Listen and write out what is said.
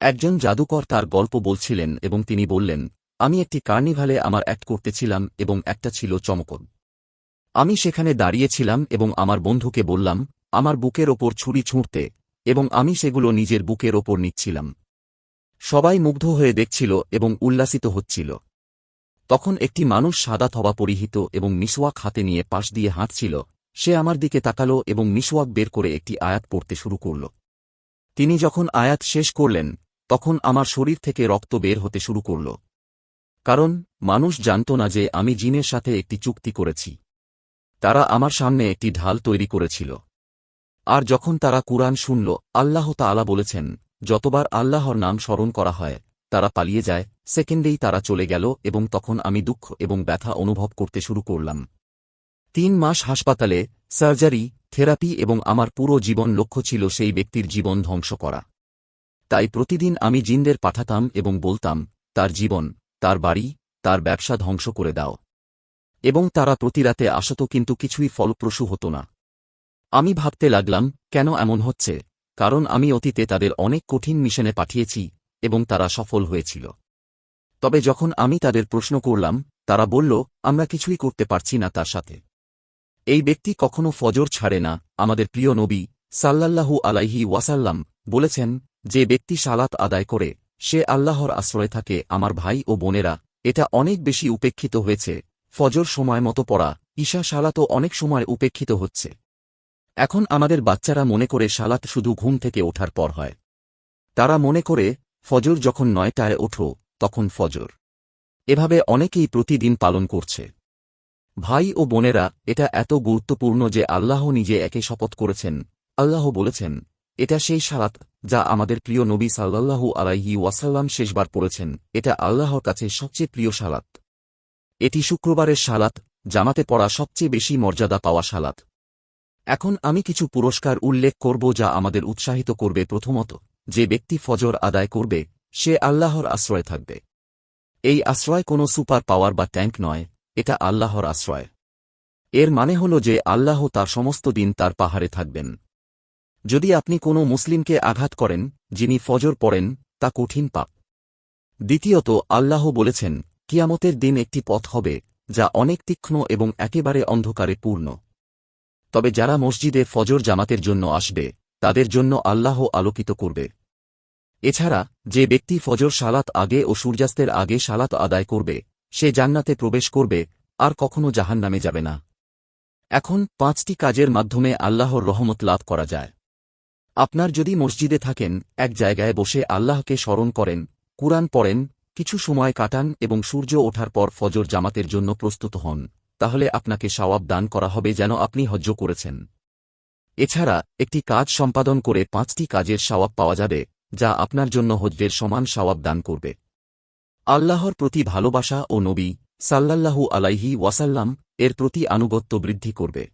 একজন জাদুকর তার গল্প বলছিলেন এবং তিনি বললেন, আমি একটি কার্নিভালে আমার অ্যাক্ট করতেছিলাম এবং একটা ছিল চমকদ। আমি সেখানে দাঁড়িয়েছিলাম এবং আমার বন্ধুকে বললাম, আমার বুকের ওপর ছুরি ছুঁড়তে এবং আমি সেগুলো নিজের বুকের ওপর নিচ্ছিলাম। সবাই মুগ্ধ হয়ে দেখছিল এবং উল্লাসিত হচ্ছিল। তখন একটি মানুষ সাদা থবা পরিহিত এবং মিসওয়াক হাতে নিয়ে পাশ দিয়ে হাঁটছিল। সে আমার দিকে তাকালো এবং মিসওয়াক বের করে একটি আয়াত পড়তে শুরু করল। তিনি যখন আয়াত শেষ করলেন তখন আমার শরীর থেকে রক্ত বের হতে শুরু করল। কারণ, মানুষ জানত না যে আমি জিনের সাথে একটি চুক্তি করেছি। তারা আমার সামনে একটি ঢাল তৈরি করেছিল। আর যখন তারা কুরআন শুনল, আল্লাহ তাআলা বলেছেন, যতবার আল্লাহর নাম স্মরণ করা হয়, তারা পালিয়ে যায়, সেকেন্ডেই তারা চলে গেল এবং তখন আমি দুঃখ এবং ব্যথা অনুভব করতে শুরু করলাম। তিন মাস হাসপাতালে, সার্জারি, থেরাপি এবং আমার পুরো জীবন লক্ষ্য ছিল সেই ব্যক্তির জীবন ধ্বংস করা। তাই প্রতিদিন আমি জিনদের পাঠাতাম এবং বলতাম, তার জীবন, তার বাড়ি, তার ব্যবসা ধ্বংস করে দাও। এবং তারা প্রতি রাতে আসত কিন্তু কিছুই ফলপ্রসূ হতো না। আমি ভাবতে লাগলাম, কেন এমন হচ্ছে? কারণ আমি অতীতে তাদের অনেক কঠিন মিশনে পাঠিয়েছি এবং তারা সফল হয়েছিল। তবে যখন আমি তাদের প্রশ্ন করলাম, তারা বলল, আমরা কিছুই করতে পারছি না তার সাথে। এই ব্যক্তি কখনো ফজর ছাড়ে না। আমাদের প্রিয় নবী সাল্লাল্লাহু আলাইহি ওয়াসাল্লাম বলেছেন যে ব্যক্তি সালাত আদায় করে, সে আল্লাহর আশ্রয় থাকে। আমার ভাই ও বোনেরা, এটা অনেক বেশি উপেক্ষিত হয়েছে। ফজর সময় মতো পড়া, ঈশা সালাতও অনেক সময় উপেক্ষিত হচ্ছে। এখন আমাদের বাচ্চারা মনে করে সালাত শুধু ঘুম থেকে ওঠার পর হয়। তারা মনে করে, ফজর যখন নয়টায় ওঠো, তখন ফজর। এভাবে অনেকেই প্রতিদিন পালন করছে। ভাই ও বোনেরা, এটা এত গুরুত্বপূর্ণ যে আল্লাহ নিজে একে শপথ করেছেন। আল্লাহ বলেছেন এটা সেই সালাত যা আমাদের প্রিয় নবী সাল্লাল্লাহু আলাইহি ওয়াসাল্লাম শেষবার পড়েছেন। এটা আল্লাহর কাছে সবচেয়ে প্রিয় সালাত। এটি শুক্রবারের সালাত, জামাতে পড়া সবচেয়ে বেশি মর্যাদা পাওয়া সালাত। এখন আমি কিছু পুরস্কার উল্লেখ করব যা আমাদের উৎসাহিত করবে প্রথমত, যে ব্যক্তি ফজর আদায় করবে, সে আল্লাহর আশ্রয় থাকবে। এই আশ্রয় কোনো সুপার পাওয়ার বা ট্যাঙ্ক নয়, এটা আল্লাহর আশ্রয়। এর মানে হল যে আল্লাহ তার সমস্ত দিন তার পাহাড়ে থাকবেন। যদি আপনি কোনো মুসলিমকে আঘাত করেন, যিনি ফজর পড়েন, তা কঠিন পাপ। দ্বিতীয়ত, আল্লাহ বলেছেন, কিয়ামতের দিন একটি পথ হবে, যা অনেক তীক্ষ্ণ এবং একেবারে অন্ধকারে পূর্ণ। তবে যারা মসজিদে ফজর জামাতের জন্য আসবে, তাদের জন্য আল্লাহ আলোকিত করবে। এছাড়া, যে ব্যক্তি ফজর সালাত আগে ও সূর্যাস্তের আগে সালাত আদায় করবে, সে জান্নাতে প্রবেশ করবে, আর কখনো জাহান নামে যাবে না। এখন পাঁচটি কাজের মাধ্যমে আল্লাহর রহমত লাভ করা যায়। আপনার যদি মসজিদে থাকেন, এক জায়গায় বসে আল্লাহকে স্মরণ করেন, কুরআন পড়েন, কিছু সময় কাটান এবং সূর্য ওঠার পর ফজর জামাতের জন্য প্রস্তুত হন, তাহলে আপনাকে সওয়াব দান করা হবে যেন আপনি হজ্জ করেছেন। এছাড়া, একটি কাজ সম্পাদন করে পাঁচটি কাজের সওয়াব পাওয়া যাবে, যা আপনার জন্য হজ্জের সমান সওয়াব দান করবে। আল্লাহর প্রতি ভালোবাসা ও নবী সাল্লাল্লাহু আলাইহি ওয়াসাল্লাম এর প্রতি আনুগত্য বৃদ্ধি করবে।